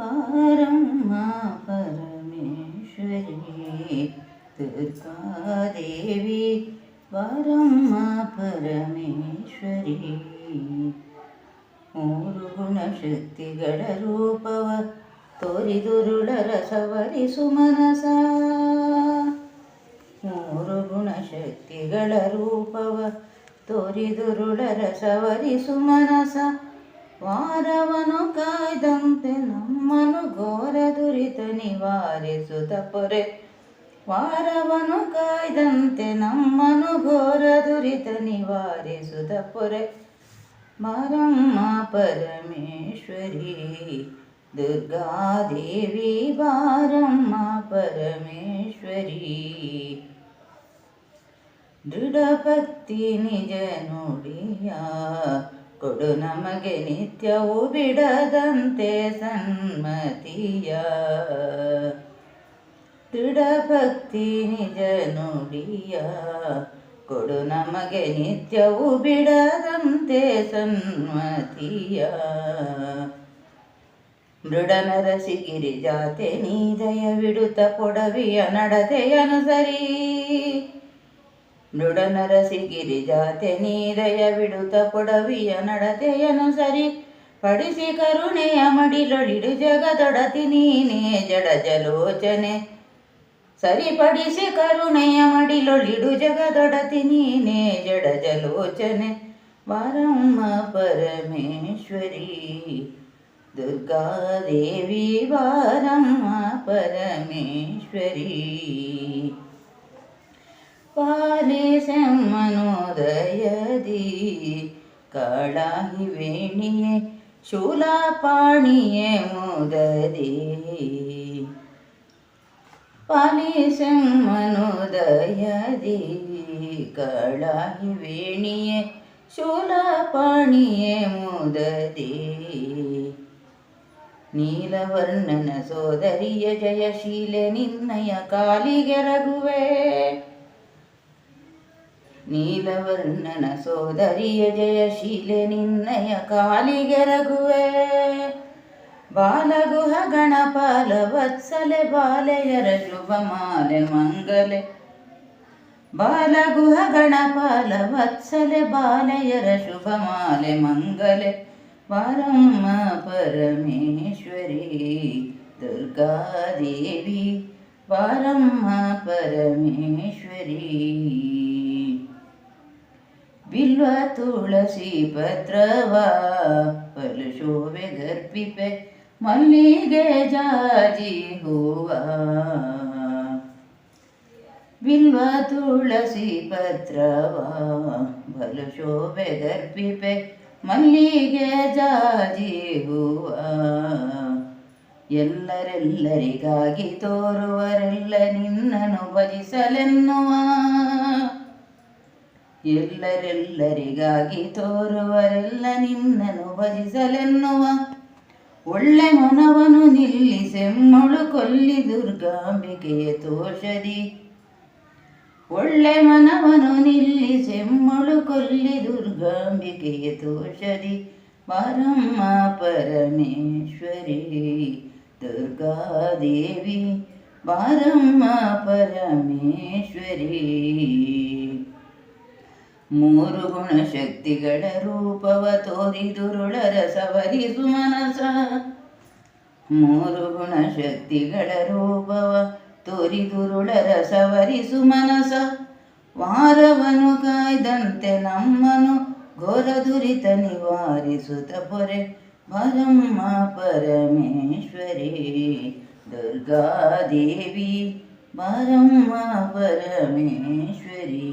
ಪಾರಮ್ಮ ಪರಮೇಶ್ವರಿ ದುರ್ಗಾದೇವಿ ವಾರಮ್ಮ ಪರಮೇಶ್ವರಿ ಮೂರು ಗುಣಶಕ್ತಿಗಳ ರೂಪವ ತೋರಿದುರುಳರ ಸವರಿಸು ಮನಸ ಮೂರು ಗುಣಶಕ್ತಿಗಳ ರೂಪವ ತೋರಿದುರುಳರ ಸವರಿಸು ಮನಸ ವಾರವನು ಕಾಯ್ದಂತೆ ನಮ್ಮನು ಘೋರ ದುರಿತ ನಿವಾರಿಸುತ್ತ ಪೊರೆ. ವಾರವನು ಕಾಯ್ದಂತೆ ನಮ್ಮನು ಘೋರ ದುರಿತ ನಿವಾರಿಸುತ್ತ ಪೊರೆ. ಮರಮ್ಮ ಪರಮೇಶ್ವರಿ, ದುರ್ಗಾದೇವಿ ಬಾರಮ್ಮ ಪರಮೇಶ್ವರಿ, ದೃಢಭಕ್ತಿ ನಿಜ ನುಡಿಯ ಕೊಡು ನಮಗೆ ನಿತ್ಯವೂ ಬಿಡದಂತೆ ಸನ್ಮತಿಯ. ದೃಢಭಕ್ತಿ ನಿಜ ನುಡಿಯ. ಕೊಡು ನಮಗೆ ನಿತ್ಯವೂ ಬಿಡದಂತೆ ಸನ್ಮತಿಯ. ಮೃಡನರಸಿಗಿರಿ ಜಾತೆ ನೀ ದಯವಿಡುತ್ತ ಕೊಡವಿಯ ನಡತೆಯನುಸರಿ. ಮೃಡನರಸಿಗಿರಿ ಜಾತೆ ನೀ ದಯವಿಡುತ್ತ ಕೊಡವಿಯ ನಡತೆಯನುಸರಿ ಪಡಿಸಿ ಕರುಣೆಯ ಮಡಿಲೊಳಿಡು ಜಗದೊಡತಿ ನೀನೇ ಜಡ ಜಲೋಚನೆ ಸರಿಪಡಿಸಿ ಕರುಣೆಯ ಮಡಿಲೊಳಿಡು ಜಗದೊಡತಿ ನೀನೇ ಜಡ ಜಲೋಚನೆ ವಾರಮ್ಮ ಪರಮೇಶ್ವರಿ ದುರ್ಗಾದೇವಿ ವಾರಮ್ಮ ಪರಮೇಶ್ವರಿ ಪಾಲಿಸೆಮ್ಮನೋದಯದಿ ಕಳಾಹಿ ವೇಣಿಯೇ ಶೂಲಪಾಣಿಯೇ ಮುದದಿ. ಪಾಲೇಸೆಮ್ಮನೋದಯದಿ ಕಳಾಹಿ ವೇಣಿಯೇ ಶೂಲಪಾಣಿಯೇ ಮುದದಿ. ನೀಲವರ್ಣನ ಸೋದರಿಯ ಜಯಶೀಲೆ ನಿನ್ನಯ ಕಾಲಿಗೆ ರಘುವೆ. ನೀಲವರ್ಣನ ಸೋದರಿಯ ಜಯಶೀಲೆ ನಿನ್ನಯ ಕಾಲಿಗೆ ರಘುವೆ ಬಾಲಗುಹ ಗಣಪಾಲ ವತ್ಸಲೆ ಬಾಲೆಯರ ಶುಭ ಮಾಲೆ ಮಂಗಲೆ ಬಾಲಗುಹ ಗಣಪಾಲ ವತ್ಸಲೆ ಬಾಲೆಯರ ಶುಭ ಮಾಲೆ ಮಂಗಲೆ ವಾರಮ್ಮ ಪರಮೇಶ್ವರಿ ದುರ್ಗಾದೇವಿ ವಾರಮ್ಮ ಪರಮೇಶ್ವರಿ ಬಿಲ್ವ ತುಳಸಿ ಪತ್ರವ ಪಲು ಶೋಭೆ ಗರ್ಭಿಪೆ ಮಲ್ಲಿಗೆ ಜಾಜಿ ಹೂವ. ಬಿಲ್ವ ತುಳಸಿ ಪತ್ರವ ಬಲು ಶೋಭೆ ಗರ್ಭಿಪೆ ಮಲ್ಲಿಗೆ ಜಾಜಿ ಹೂವ. ಎಲ್ಲರೆಲ್ಲರಿಗಾಗಿ ತೋರುವರೆಲ್ಲ ನಿನ್ನನು ಭಜಿಸಲೆನ್ನುವ ಎಲ್ಲರೆಲ್ಲರಿಗಾಗಿ ತೋರುವರೆಲ್ಲ ನಿನ್ನನು ಭಜಿಸಲೆನ್ನುವ ಒಳ್ಳೆ ಮನವನು ನಿಲ್ಲಿ ಸೆಮ್ಮಳು ಕೊಲ್ಲಿ ದುರ್ಗಾಂಬಿಕೆಯ ತೋಷದಿ. ಒಳ್ಳೆ ಮನವನು ನಿಲ್ಲಿ ಸೆಮ್ಮಳು ಕೊಲ್ಲಿ ದುರ್ಗಾಂಬಿಕೆಯ ತೋಷದಿ. ಪರಮ್ಮ ಪರಮೇಶ್ವರಿ ದುರ್ಗಾದೇವಿ ಬಾರಮ್ಮ ಪರಮೇಶ್ವರಿ. ಮೂರು ಗುಣಶಕ್ತಿಗಳ ರೂಪವ ತೋರಿದುರುಳರ ಸವರಿಸು ಮನಸ ಮೂರು ಗುಣಶಕ್ತಿಗಳ ರೂಪವ ತೋರಿದುರುಳರ ಸವರಿಸು ಮನಸ ವಾರವನು ಕಾಯ್ದಂತೆ ನಮ್ಮನು ಘೋರ ದುರಿತ ನಿವಾರಿಸುತ್ತ ಪೊರೆ ಪರಮ್ಮ ಪರಮೇಶ್ವರಿ ದುರ್ಗಾದೇವಿ ಪರಮ್ಮ ಪರಮೇಶ್ವರಿ